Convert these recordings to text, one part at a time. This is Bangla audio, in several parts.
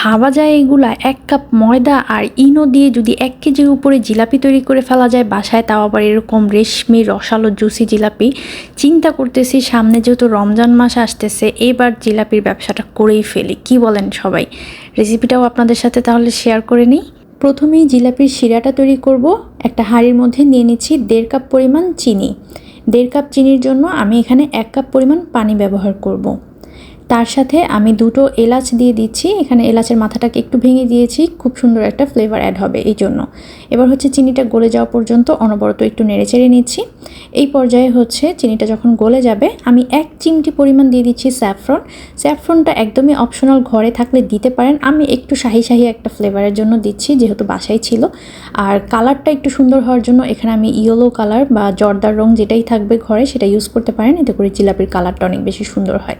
ভাবা যায় এগুলা এক কাপ ময়দা আর ইনো দিয়ে যদি এক কেজির উপরে জিলাপি তৈরি করে ফেলা যায় বাসায়, তাও আবার এরকম রেশমি, রসালো, জুসি জিলাপি। চিন্তা করতেছি সামনে যেহেতু রমজান মাস আসতেছে, এবার জিলাপির ব্যবসাটা করেই ফেলি। কি বলেন সবাই? রেসিপিটাও আপনাদের সাথে তাহলে শেয়ার করে নিই। প্রথমেই জিলাপির শিরাটা তৈরি করব। একটা হাঁড়ির মধ্যে নিয়ে নিচ্ছি দেড় কাপ পরিমাণ চিনি। দেড় কাপ চিনির জন্য আমি এখানে এক কাপ পরিমাণ পানি ব্যবহার করব। তার সাথে আমি দুটো এলাচ দিয়ে দিচ্ছি। এখানে এলাচের মাথাটাকে একটু ভেঙে দিয়েছি। খুব সুন্দর একটা ফ্লেভার অ্যাড হবে এই জন্য। এবার হচ্ছে চিনিটা গলে যাওয়া পর্যন্ত অনবরত একটু নেড়ে চেড়ে নিচ্ছি। এই পর্যায়ে হচ্ছে চিনিটা যখন গলে যাবে, আমি এক চিমটি পরিমাণ দিয়ে দিচ্ছি স্যাফরন। স্যাফরনটা একদমই অপশনাল ঘরে থাকলে দিতে পারেন। আমি একটু শাহি শাহি একটা ফ্লেভারের জন্য দিচ্ছি, যেহেতু বাসায় ছিল। আর কালারটা একটু সুন্দর হওয়ার জন্য এখানে আমি ইয়েলো কালার বা জর্দার রং যেটাই থাকবে ঘরে, সেটা ইউজ করতে পারেন। এতে করে জিলাপির কালারটা অনেক বেশি সুন্দর হয়।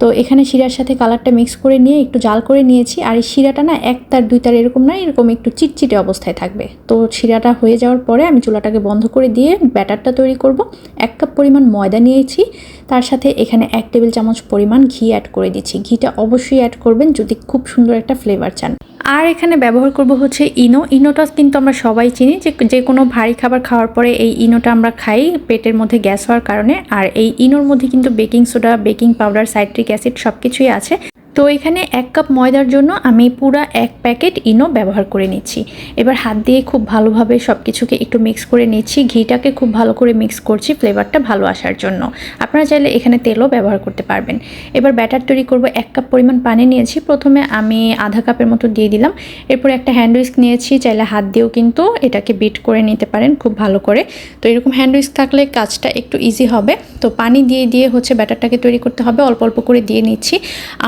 তো এখানে শিরার সাথে কালারটা মিক্স করে নিয়ে একটু জাল করে নিয়েছি। আর এই শিরাটা না এক তার, দুই তার এরকম না, এরকম একটু চিটচিটে অবস্থায় থাকবে। তো শিরাটা হয়ে যাওয়ার পরে আমি চুলাটাকে বন্ধ করে দিয়ে ব্যাটারটা তৈরি করব। এক কাপ পরিমাণ ময়দা নিয়েছি। তার সাথে এখানে এক টেবিল চামচ পরিমাণ ঘি অ্যাড করে দিচ্ছি। ঘিটা অবশ্যই অ্যাড করবেন যদি খুব সুন্দর একটা ফ্লেভার চান। আর এখানে ব্যবহার করব হচ্ছে ইনো। ইনোটা কিন্তু আমরা সবাই চিনি। যে যে কোনো ভারী খাবার খাওয়ার পরে এই ইনোটা আমরা খাই পেটের মধ্যে গ্যাস হওয়ার কারণে। আর এই ইনোর মধ্যে কিন্তু baking soda, baking powder, citric acid সব কিছুই আছে। তো এখানে এক কাপ ময়দার জন্য আমি পুরা এক প্যাকেট ইনো ব্যবহার করে নিচ্ছি। এবার হাত দিয়ে খুব ভালোভাবে সব কিছুকে একটু মিক্স করে নিচ্ছি। ঘিটাকে খুব ভালো করে মিক্স করছি ফ্লেভারটা ভালো আসার জন্য। আপনারা চাইলে এখানে তেলও ব্যবহার করতে পারবেন। এবার ব্যাটার তৈরি করব, এক কাপ পরিমাণ পানি নিয়েছি। প্রথমে আমি আধা কাপের মতো দিয়ে দিলাম। এরপর একটা হ্যান্ড উইস্ক নিয়েছি, চাইলে হাত দিয়েও কিন্তু এটাকে বিট করে নিতে পারেন খুব ভালো করে। তো এরকম হ্যান্ড উইস্ক থাকলে কাজটা একটু ইজি হবে। তো পানি দিয়ে দিয়ে হচ্ছে ব্যাটারটাকে তৈরি করতে হবে। অল্প অল্প করে দিয়ে নিচ্ছি।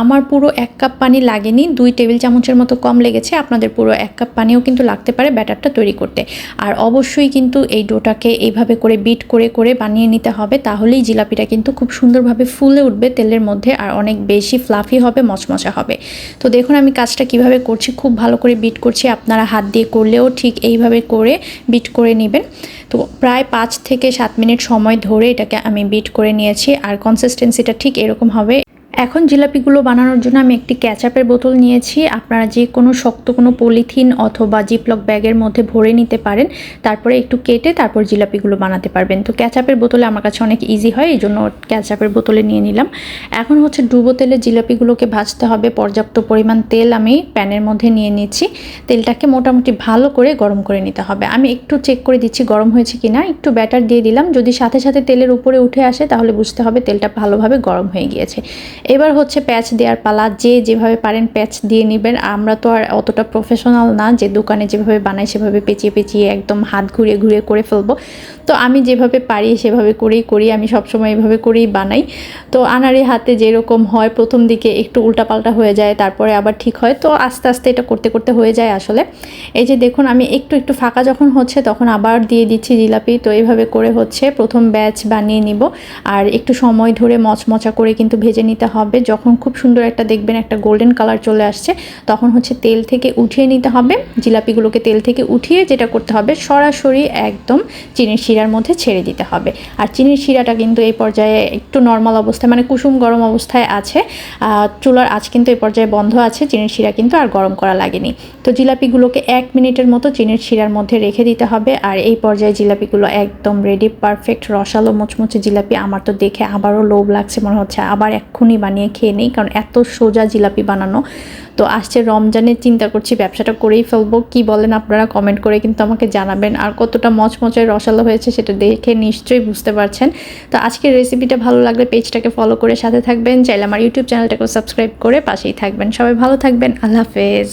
আমার পুরো এক কাপ পানি লাগেনি, দুই টেবিল চামচের মতো কম লেগেছে, আপনাদের পুরো এক কাপ পানিও কিন্তু লাগতে পারে ব্যাটারটা তৈরি করতে। আর অবশ্যই কিন্তু এই ডোটাকে এইভাবে করে বিট করে করে বানিয়ে নিতে হবে, তাহলেই জিলাপিটা কিন্তু খুব সুন্দরভাবে ফুলে উঠবে তেলের মধ্যে আর অনেক বেশি ফ্লাফি হবে, মচমচা হবে। তো দেখুন আমি কাজটা কীভাবে করছি, খুব ভালো করে বিট করছি, আপনারা হাত দিয়ে করলেও ঠিক এইভাবে করে বিট করে নেবেন। তো প্রায় পাঁচ থেকে সাত মিনিট সময় ধরে এটাকে আমি বিট করে নিয়েছি, আর কনসিস্টেন্সিটা ঠিক এরকম হবে এখন জিলাপিগুলো বানানোর জন্য আমি একটি ক্যাচাপের বোতল নিয়েছি। আপনারা যে কোনো শক্ত কোনো পলিথিন অথবা জিপলক ব্যাগের মধ্যে ভরে নিতে পারেন। তারপরে একটু কেটে তারপর জিলাপিগুলো বানাতে পারবেন। তো ক্যাচাপের বোতলে আমার কাছে অনেক ইজি হয় এই জন্য ক্যাচাপের বোতলে নিয়ে নিলাম। এখন হচ্ছে ডুবো তেলে জিলাপিগুলোকে ভাজতে হবে। পর্যাপ্ত পরিমাণ তেল আমি প্যানের মধ্যে নিয়ে নিচ্ছি তেলটাকে মোটামুটি ভালো করে গরম করে নিতে হবে। আমি একটু চেক করে দিচ্ছি গরম হয়েছে কি না একটু ব্যাটার দিয়ে দিলাম। যদি সাথে সাথে তেলের উপরে উঠে আসে তাহলে বুঝতে হবে তেলটা ভালোভাবে গরম হয়ে গিয়েছে। এবার হচ্ছে প্যাচ দেওয়ার পালা। যে যেভাবে পারেন প্যাচ দিয়ে নেবেন। আমরা তো আর অতটা প্রফেশনাল না। যে দোকানে যেভাবে বানাই, সেভাবে পেঁচিয়ে পেঁচিয়ে একদম হাত ঘুরিয়ে ঘুরিয়ে করে ফেলব। তো আমি যেভাবে পারি, সেভাবে করেই করি, আমি সবসময় এভাবে করেই বানাই। তো আনারি হাতে যেরকম হয়, প্রথম দিকে একটু উল্টাপাল্টা হয়ে যায়, তারপরে আবার ঠিক হয়। তো আস্তে আস্তে এটা করতে করতে হয়ে যায় আসলে। এই যে দেখুন, আমি একটু একটু ফাঁকা যখন হচ্ছে, তখন আবার দিয়ে দিচ্ছি জিলাপি। তো এইভাবে করে হচ্ছে, প্রথম ব্যাচ বানিয়ে নিব। আর একটু সময় ধরে মচমচা করে কিন্তু ভেজে নিতে হবে। যখন খুব সুন্দর একটা, দেখবেন একটা গোল্ডেন কালার চলে আসছে, তখন হচ্ছে তেল থেকে উঠিয়ে নিতে হবে। জিলাপিগুলোকে তেল থেকে উঠিয়ে যেটা করতে হবে, সরাসরি একদম চিনির শিরার মধ্যে ছেড়ে দিতে হবে। আর চিনির শিরাটা কিন্তু এই পর্যায়ে একটু নর্মাল অবস্থায় মানে কুসুম গরম অবস্থায় আছে। চুলার আজ কিন্তু এই পর্যায়ে বন্ধ আছে, চিনির শিরা কিন্তু আর গরম করা লাগেনি। তো জিলাপিগুলোকে এক মিনিটের মতো চিনির শিরার মধ্যে রেখে দিতে হবে। আর এই পর্যায়ে জিলাপিগুলো একদম রেডি পারফেক্ট রসালো, মুচমুচে জিলাপি আমার তো দেখে আবারও লোভ লাগছে, মনে হচ্ছে আবার এক্ষুনি বানিয়ে খেয়ে নেই, কারণ এত সোজা জিলাপি বানানো। তো আসছে রমজানের চিন্তা করছি ব্যবসাটা করেই ফেলব। কি বলেন আপনারা কমেন্ট করে কিন্তু আমাকে জানাবেন। আর কতটা মচমচের রসালো হয়েছে সেটা দেখে নিশ্চয়ই বুঝতে পারছেন। তো আজকের রেসিপিটা ভালো লাগলে পেজটাকে ফলো করে সাথে থাকবেন। চাইলে আমার ইউটিউব চ্যানেলটাকেও সাবস্ক্রাইব করে পাশেই থাকবেন। সবাই ভালো থাকবেন। আল্লাহ হাফেজ।